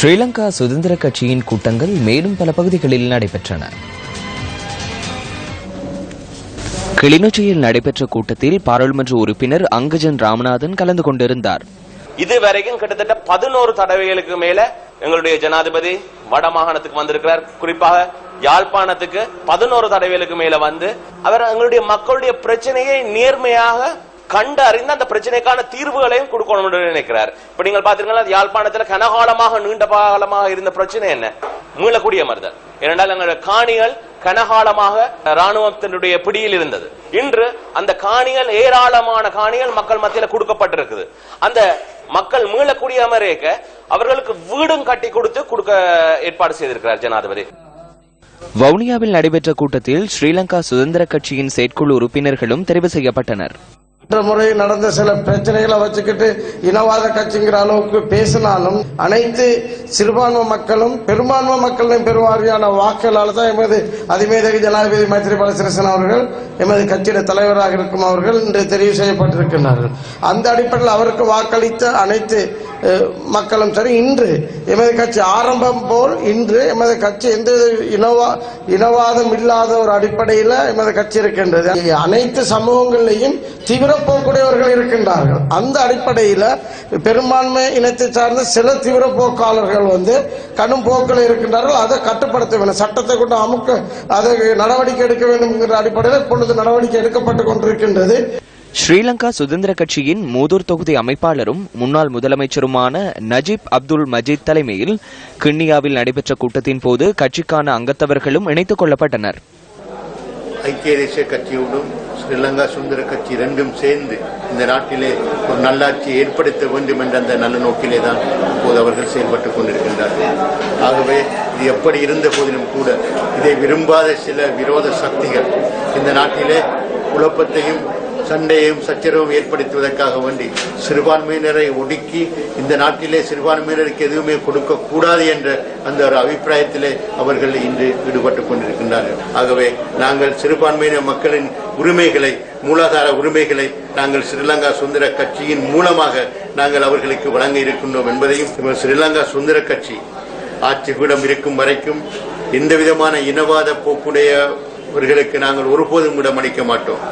ஸ்ரீலங்கா சுதந்திர கட்சியின் கூட்டங்கள் மேலும் பல பகுதிகளில் நடைபெற்றன. கிளிநொச்சியில் நடைபெற்ற கூட்டத்தில் பாராளுமன்ற உறுப்பினர் அங்கஜன் ராமநாதன் கலந்து கொண்டிருந்தார். இதுவரைக்கும் கிட்டத்தட்ட பதினோரு தடவைகளுக்கு மேல எங்களுடைய ஜனாதிபதி வட மாகாணத்துக்கு வந்திருக்கிறார். குறிப்பாக யாழ்ப்பாணத்துக்கு பதினோரு தடவைகளுக்கு மேல வந்து அவர் எங்களுடைய மக்களுடைய பிரச்சனையை நேர்மையாக கண்டு அறிந்து அந்த பிரச்சனைக்கான தீர்வுகளையும் கொடுக்கணும் என்று நினைக்கிறார். இப்ப நீங்கள் பாத்தீங்கன்னா யாழ்ப்பாணத்துல கனகாலமாக நீண்ட காலமாக இருந்த பிரச்சனை என்ன? மீளக்கூடிய மருதல் ஏனென்றால் எங்களுடைய காணிகள் கனகாலமாக ராணுவத்தினுடைய பிடியில் இருந்தது. இன்று அந்த காணிகள் ஏராளமான காணிகள் மக்கள் மத்தியில கொடுக்கப்பட்டிருக்குது. அந்த மக்கள் மீளக்கூடிய அமரேக்க அவர்களுக்கு வீடும் கட்டி கொடுத்து கொடுக்க ஏற்பாடு செய்திருக்கிறார் ஜனாதிபதி. வவுனியாவில் நடைபெற்ற கூட்டத்தில் ஸ்ரீலங்கா சுதந்திர கட்சியின் செயற்குழு உறுப்பினர்களும் தெரிவு செய்யப்பட்டனர். முறை நடந்த சில பிரச்சனைகளை வச்சுக்கிட்டு இனவாத கட்சிங்கிற அளவுக்கு பேசினாலும் அனைத்து சிறுபான்மை மக்களும் பெரும்பான்மை மக்களின் பெருவாரியான வாக்குகளால் தான் எமது அதிமேதக ஜனாதிபதி மைத்ரிபால சிறிசேன அவர்கள் எமது கட்சியின் தலைவராக இருக்கும் அவர்கள் இன்று தெரிவு செய்யப்பட்டிருக்கின்றார்கள். அந்த அடிப்படையில் அவருக்கு வாக்களித்த அனைத்து மக்களும் சரி இன்று எமது கட்சி ஆரம்பம் போல் இன்று எமது கட்சி எந்த இனவா இனவாதம் இல்லாத ஒரு அடிப்படையில் எமது கட்சி இருக்கின்றது. அனைத்து சமூகங்களிலையும் தீவிர போக்குடையவர்கள் இருக்கின்றார்கள். அந்த அடிப்படையில் பெரும்பான்மை இனத்தை சார்ந்த சில தீவிர போக்காளர்கள் வந்து கடும் போக்கில் இருக்கின்றார்கள். அதை கட்டுப்படுத்த வேண்டும். சட்டத்தை கொண்டு அமுக்க அதை நடவடிக்கை எடுக்க வேண்டும் என்கிற அடிப்படையில் இப்பொழுது நடவடிக்கை எடுக்கப்பட்டு கொண்டிருக்கின்றது. ஸ்ரீலங்கா சுதந்திர கட்சியின் மூதூர் தொகுதி அமைப்பாளரும் முன்னாள் முதலமைச்சருமான நஜீப் அப்துல் மஜீத் தலைமையில் கிண்ணியாவில் நடைபெற்ற கூட்டத்தின் போது கட்சிக்கான அங்கத்தவர்களும் இணைத்துக் கொள்ளப்பட்டனர். ஐக்கிய தேசிய கட்சியோடும் ஸ்ரீலங்கா சுதந்திர கட்சி ரெண்டும் சேர்ந்து இந்த நாட்டிலே ஒரு நல்லாட்சியை ஏற்படுத்த வேண்டும் என்ற அந்த நல்ல நோக்கிலே தான் இப்போது அவர்கள் செயல்பட்டுக் கொண்டிருக்கின்றார்கள். ஆகவே இது எப்படி இருந்த போதிலும் கூட இதை விரும்பாத சில விரோத சக்திகள் இந்த நாட்டிலே குழப்பத்தையும் சண்டையும் சச்சரவும் ஏற்படுத்துவதற்காக வேண்டி சிறுபான்மையினரை ஒடுக்கி இந்த நாட்டிலே சிறுபான்மையினருக்கு எதுவுமே கொடுக்க கூடாது என்ற அந்த ஒரு அபிப்பிராயத்திலே அவர்கள் இன்று ஈடுபட்டுக் கொண்டிருக்கின்றார்கள். ஆகவே நாங்கள் சிறுபான்மையின மக்களின் உரிமைகளை மூலாதார உரிமைகளை நாங்கள் ஸ்ரீலங்கா சுதந்திர கட்சியின் மூலமாக நாங்கள் அவர்களுக்கு வழங்க இருக்கின்றோம் என்பதையும் ஸ்ரீலங்கா சுதந்திர கட்சி ஆட்சி பீடம் இருக்கும் வரைக்கும் எந்த விதமான இனவாத போக்குடையவர்களுக்கு நாங்கள் ஒருபோதும் இடமளிக்க மாட்டோம்.